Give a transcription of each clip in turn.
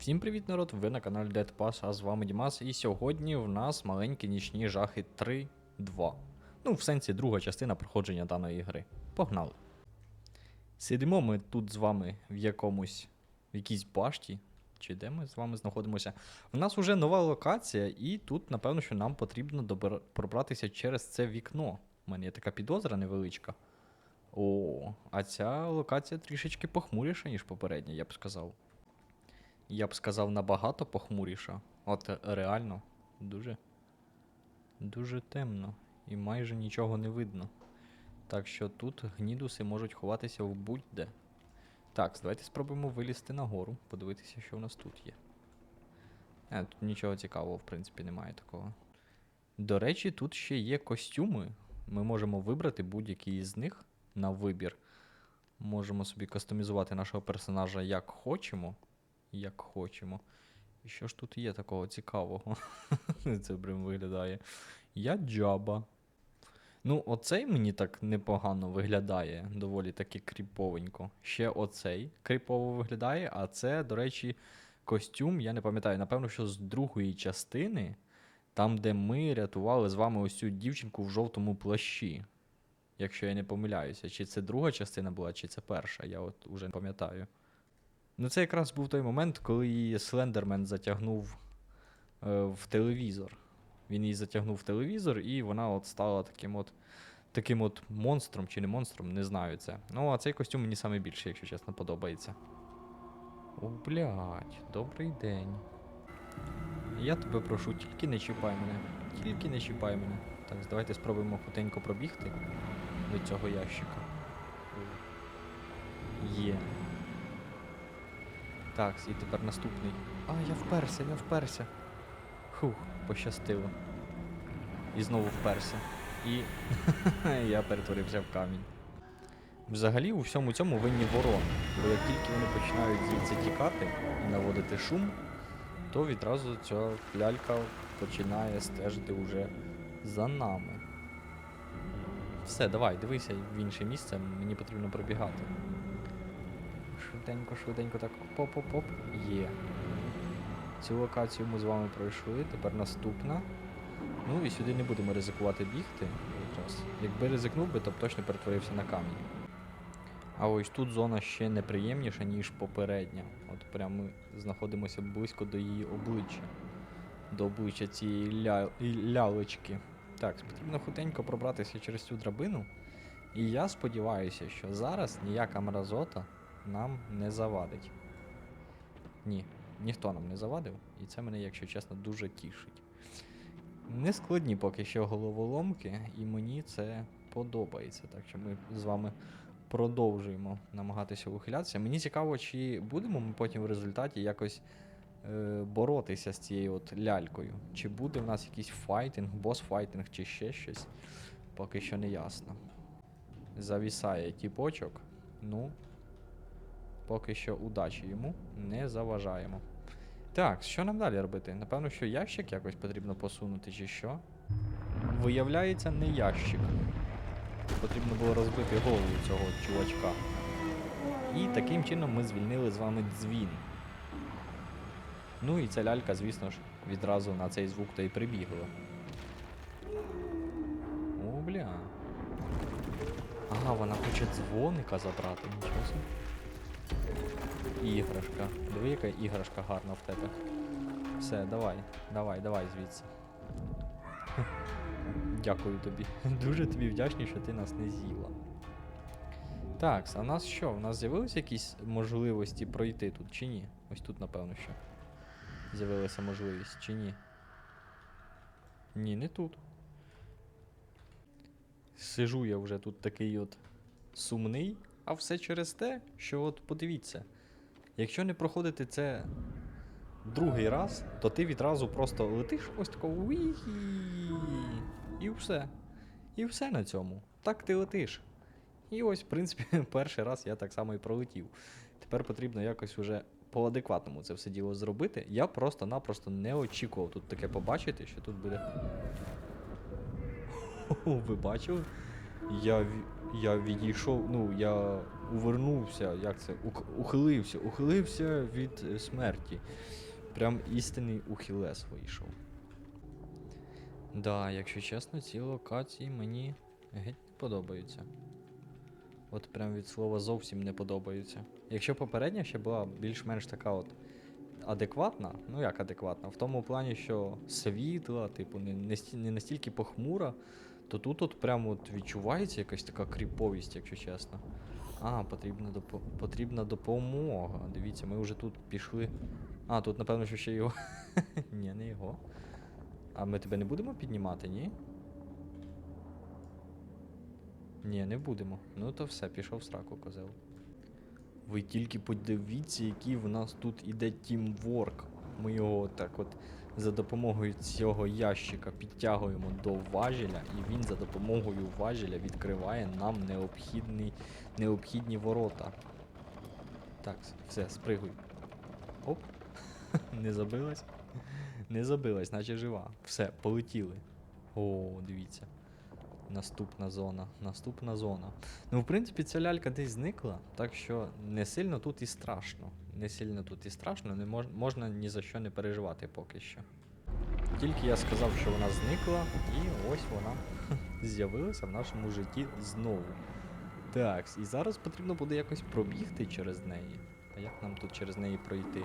Всім привіт, народ! Ви на каналі Dead Pass, а з вами Дімас. І сьогодні в нас маленькі нічні жахи 3-2. Ну, в сенсі друга частина проходження даної гри. Погнали. Сидимо ми тут з вами в якомусь в якійсь башті. Чи де ми з вами знаходимося? У нас вже нова локація, і тут, напевно, що нам потрібно добер... пробратися через це вікно. У мене є така підозра невеличка. О, а ця локація трішечки похмуріша, ніж попередня, я б сказав. Я б сказав, набагато похмуріша. От е, реально, дуже. Дуже темно. І майже нічого не видно. Так що тут гнідуси можуть ховатися в будь-де. Так, давайте спробуємо вилізти нагору, подивитися, що в нас тут є. Е, тут нічого цікавого, в принципі, немає такого. До речі, тут ще є костюми. Ми можемо вибрати будь-який із них на вибір. Можемо собі кастомізувати нашого персонажа як хочемо. Як хочемо. І що ж тут є такого цікавого? Це прям виглядає. Я джаба. Ну, оцей мені так непогано виглядає, доволі таки кріповенько. Ще оцей кріпово виглядає, а це, до речі, костюм, я не пам'ятаю, напевно, що з другої частини, там, де ми рятували з вами ось цю дівчинку в жовтому плащі. Якщо я не помиляюся, чи це друга частина була, чи це перша, я от уже не пам'ятаю. Ну, це якраз був той момент, коли її Слендермен затягнув е, в телевізор. Він її затягнув в телевізор, і вона от стала таким от таким от монстром чи не монстром, не знаю це. Ну, а цей костюм мені саме більше, якщо чесно, подобається. О, блядь, добрий день. Я тебе прошу, тільки не чіпай мене. Тільки не чіпай мене. Так, давайте спробуємо хутенько пробігти до цього ящика. Є. Так, і тепер наступний. А, я вперся, я вперся. Хух, пощастило. І знову вперся. І я перетворився в камінь. Взагалі у всьому цьому винні ворони. Бо як тільки вони починають звідси тікати і наводити шум, то відразу ця лялька починає стежити уже за нами. Все, давай, дивися в інше місце, мені потрібно пробігати. Швиденько, швиденько так поп-поп-поп. Є. Цю локацію ми з вами пройшли, тепер наступна. Ну і сюди не будемо ризикувати бігти. Якраз. Якби ризикнув би, то б точно перетворився на камінь. А ось тут зона ще неприємніша, ніж попередня. От прямо ми знаходимося близько до її обличчя. До обличчя цієї ля... лялечки. Так, потрібно хутенько пробратися через цю драбину. І я сподіваюся, що зараз ніяка мразота нам не завадить. Ні, ніхто нам не завадив, і це мене, якщо чесно, дуже тішить. Не складні поки що головоломки, і мені це подобається. Так що ми з вами продовжуємо намагатися ухилятися. Мені цікаво, чи будемо ми потім в результаті якось е, боротися з цією от лялькою. Чи буде в нас якийсь файтинг, бос-файтинг, чи ще щось. Поки що не ясно. Завісає тіпочок. Ну, поки що удачі йому не заважаємо. Так, що нам далі робити? Напевно, що ящик якось потрібно посунути, чи що? Виявляється, не ящик. Потрібно було розбити голову цього чувачка. І таким чином ми звільнили з вами дзвін. Ну і ця лялька, звісно ж, відразу на цей звук то й прибігла. О, бля. Ага, вона хоче дзвоника забрати, нічого собі. Іграшка. Диви, яка іграшка гарна в тебе. Все, давай, давай, давай звідси. Дякую тобі. Дуже тобі вдячний, що ти нас не з'їла. Так, а у нас що? У нас з'явилися якісь можливості пройти тут чи ні? Ось тут, напевно, що. З'явилася можливість чи ні? Ні, не тут. Сижу я вже тут такий от сумний, а все через те, що от подивіться. Якщо не проходити це другий раз, то ти відразу просто летиш ось такого уї. І все. І все на цьому. Так ти летиш. І ось, в принципі, перший раз я так само і пролетів. Тепер потрібно якось уже по-адекватному це все діло зробити. Я просто-напросто не очікував тут таке побачити, що тут буде. Ви бачили? Я, я відійшов, ну, я увернувся, як це? Ухилився, ухилився від е, смерті. Прям істинний ухилес вийшов. Да, якщо чесно, ці локації мені геть не подобаються. От прям від слова зовсім не подобаються. Якщо попередня ще була більш-менш така от адекватна, ну як адекватна, в тому плані, що світла, типу, не, не, настільки похмура, то тут от прямо от відчувається якась така кріповість, якщо чесно. А, потрібна, допо- потрібна допомога. Дивіться, ми вже тут пішли. А, тут, напевно, що ще його. ні, не його. А ми тебе не будемо піднімати, ні? Ні, не будемо. Ну то все, пішов в сраку, козел. Ви тільки подивіться, який в нас тут іде тімворк. Ми його так от за допомогою цього ящика підтягуємо до важеля, і він за допомогою важеля відкриває нам необхідний, необхідні ворота. Так, все, спригуй. Оп. Не забилась? Не забилась, наче жива. Все, полетіли. О, дивіться. Наступна зона. Наступна зона. Ну, в принципі, ця лялька десь зникла, так що не сильно тут і страшно. Не сильно тут і страшно, не мож, можна ні за що не переживати поки що. Тільки я сказав, що вона зникла, і ось вона з'явилася в нашому житті знову. Так, і зараз потрібно буде якось пробігти через неї. А як нам тут через неї пройти?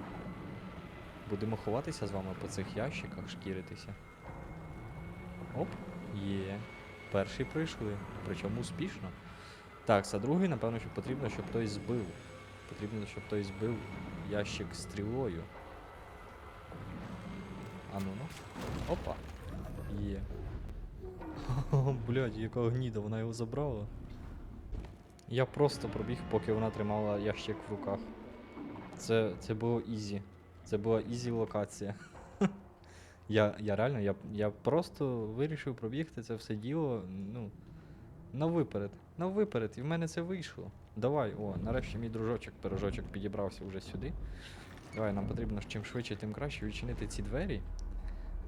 Будемо ховатися з вами по цих ящиках, шкіритися. Оп, є. Перший пройшли, причому успішно. Так, а другий, напевно, що потрібно, щоб хтось збив. Потрібно, щоб хтось збив ящик стрілою. А ну ну. Опа. Є. О, блядь, яка гніда, вона його забрала. Я просто пробіг, поки вона тримала ящик в руках. Це, це було ізі. Це була ізі локація. Я, я реально, я, я просто вирішив пробігти це все діло, ну, на виперед. На виперед, і в мене це вийшло. Давай, о, нарешті мій дружочок, пирожочок підібрався вже сюди. Давай, нам потрібно чим швидше, тим краще відчинити ці двері.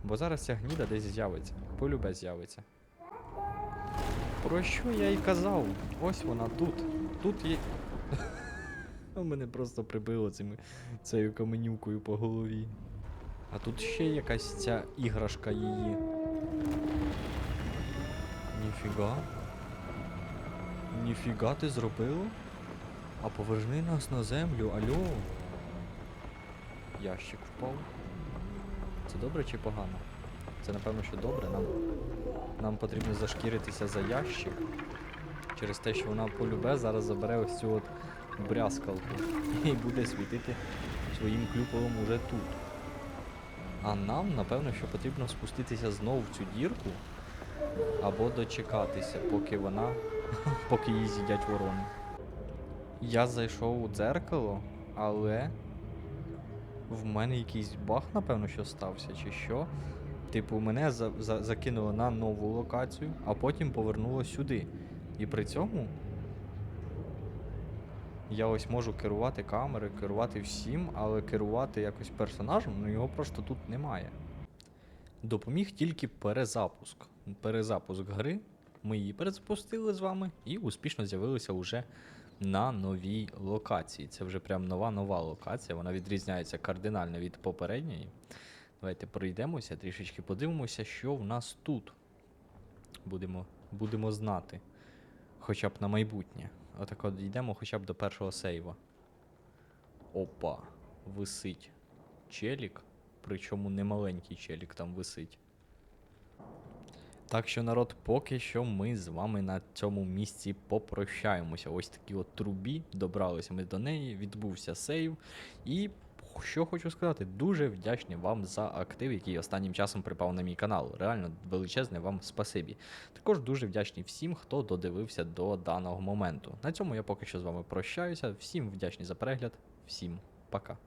Бо зараз ця гніда десь з'явиться. Полюбе з'явиться. Про що я й казав? Ось вона тут. Тут є. Мене просто прибило цими, цією каменюкою по голові. А тут ще якась ця іграшка її. Ніфіга. Ніфіга ти зробила? А поверни нас на землю, альо. Ящик впав. Це добре чи погано? Це напевно, що добре. Нам, нам потрібно зашкіритися за ящик. Через те, що вона полюбе, зараз забере ось цю от брязкалку і буде світити своїм клюповим уже тут. А нам, напевно, що потрібно спуститися знову в цю дірку або дочекатися, поки вона. поки її з'їдять ворони. Я зайшов у дзеркало, але в мене якийсь баг, напевно, що стався, чи що. Типу, мене за, за, закинуло на нову локацію, а потім повернуло сюди. І при цьому я ось можу керувати камери, керувати всім, але керувати якось персонажем, ну його просто тут немає. Допоміг тільки перезапуск. Перезапуск гри. Ми її перезапустили з вами і успішно з'явилися вже на новій локації. Це вже прям нова нова локація. Вона відрізняється кардинально від попередньої. Давайте пройдемося, трішечки подивимося, що в нас тут. Будемо, будемо знати. Хоча б на майбутнє. Отак от йдемо хоча б до першого сейва. Опа, висить челік. Причому не маленький челік там висить. Так що, народ, поки що ми з вами на цьому місці попрощаємося. Ось такі от трубі, добралися ми до неї, відбувся сейв. І що хочу сказати, дуже вдячний вам за актив, який останнім часом припав на мій канал. Реально величезне вам спасибі. Також дуже вдячний всім, хто додивився до даного моменту. На цьому я поки що з вами прощаюся. Всім вдячний за перегляд, всім пока.